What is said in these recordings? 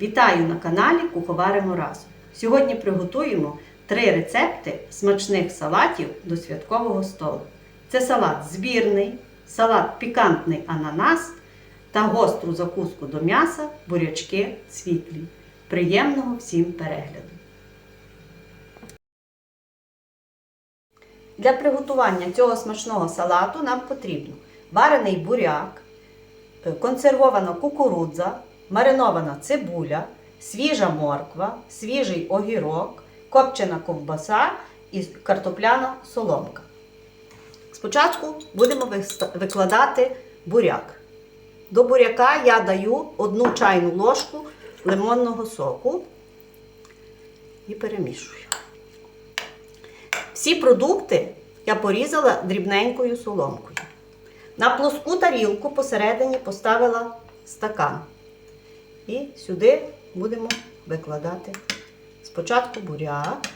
Вітаю на каналі Куховаримо разом. Сьогодні приготуємо три рецепти смачних салатів до святкового столу. Це салат збірний, салат пікантний ананас та гостру закуску до м'яса, бурячки світлі. Приємного всім перегляду! Для приготування цього смачного салату нам потрібно варений буряк, консервована кукурудза, маринована цибуля, свіжа морква, свіжий огірок, копчена ковбаса і картопляна соломка. Спочатку будемо викладати буряк. До буряка я даю одну чайну ложку лимонного соку і перемішую. Всі продукти я порізала дрібненькою соломкою. На плоску тарілку посередині поставила стакан. І сюди будемо викладати спочатку буряк.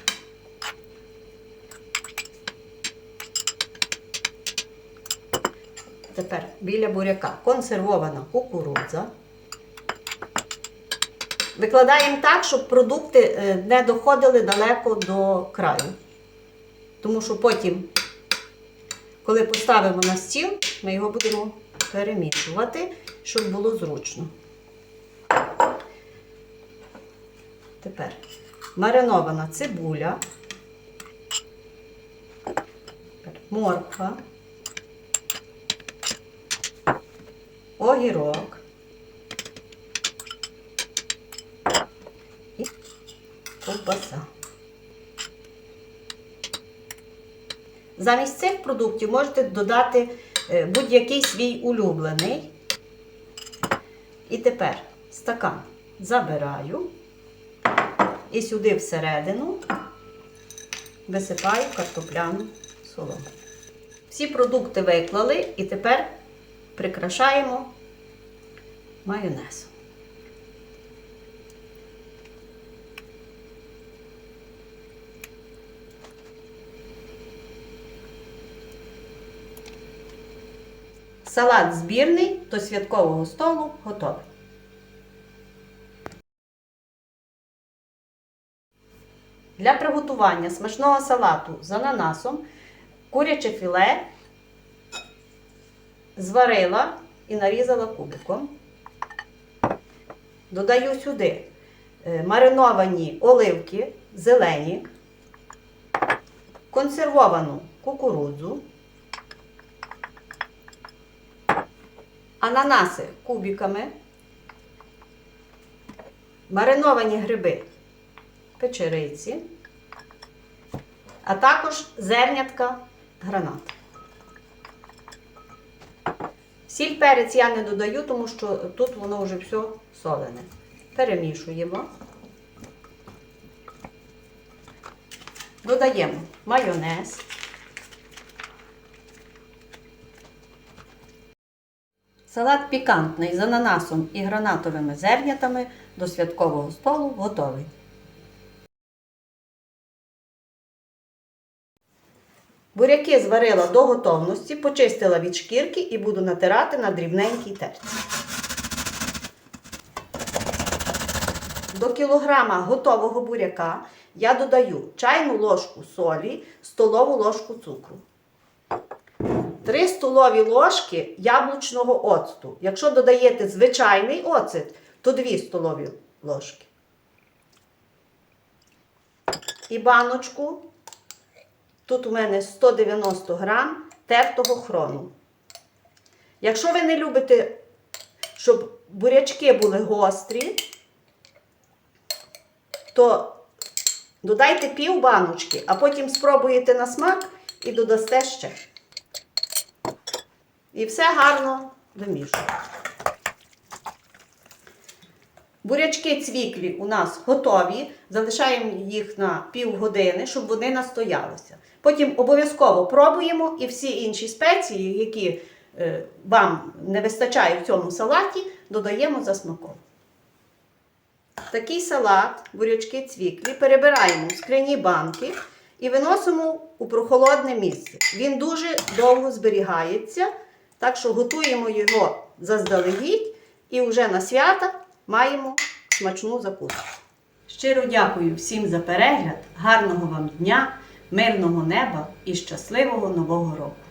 Тепер біля буряка консервована кукурудза. Викладаємо так, щоб продукти е, не доходили далеко до краю. Тому що потім, коли поставимо на стіл, ми його будемо перемішувати, щоб було зручно. Тепер маринована цибуля, морква, огірок і ковбаса. Замість цих продуктів можете додати е, будь-який свій улюблений. І тепер стакан забираю і сюди всередину висипаю картопляну солому. Всі продукти виклали і тепер прикрашаємо майонезом. Салат збірний до святкового столу готовий. Для приготування смачного салату з ананасом куряче філе зварила і нарізала кубиком. Додаю сюди е, мариновані оливки зелені, консервовану кукурудзу, ананаси кубиками, мариновані гриби печериці, а також зернятка гранат. Сіль перець я не додаю, тому що тут воно вже все солене. Перемішуємо. Додаємо майонез. Салат пікантний з ананасом і гранатовими зернятами до святкового столу готовий. Буряки зварила до готовності, почистила від шкірки і буду натирати на дрібненькій терці. До кілограма готового буряка я додаю чайну ложку солі, столову ложку цукру. 3 столові ложки яблучного оцту. Якщо додаєте звичайний оцет, то 2 столові ложки. І баночку Тут у мене 190 грам тертого хрону. Якщо ви не любите, щоб бурячки були гострі, то додайте пів баночки, а потім спробуєте на смак і додасте ще. І все гарно вимішуємо. Бурячки цвіклі у нас готові. Залишаємо їх на півгодини, щоб вони настоялися. Потім обов'язково пробуємо і всі інші спеції, які е, вам не вистачає в цьому салаті, додаємо за смаком. Такий салат, бурячки цвіклі, перебираємо в скляні банки і виносимо у прохолодне місце. Він дуже довго зберігається, так що готуємо його заздалегідь і вже на свята маємо смачну закуску. Щиро дякую всім за перегляд, гарного вам дня, мирного неба і щасливого нового року!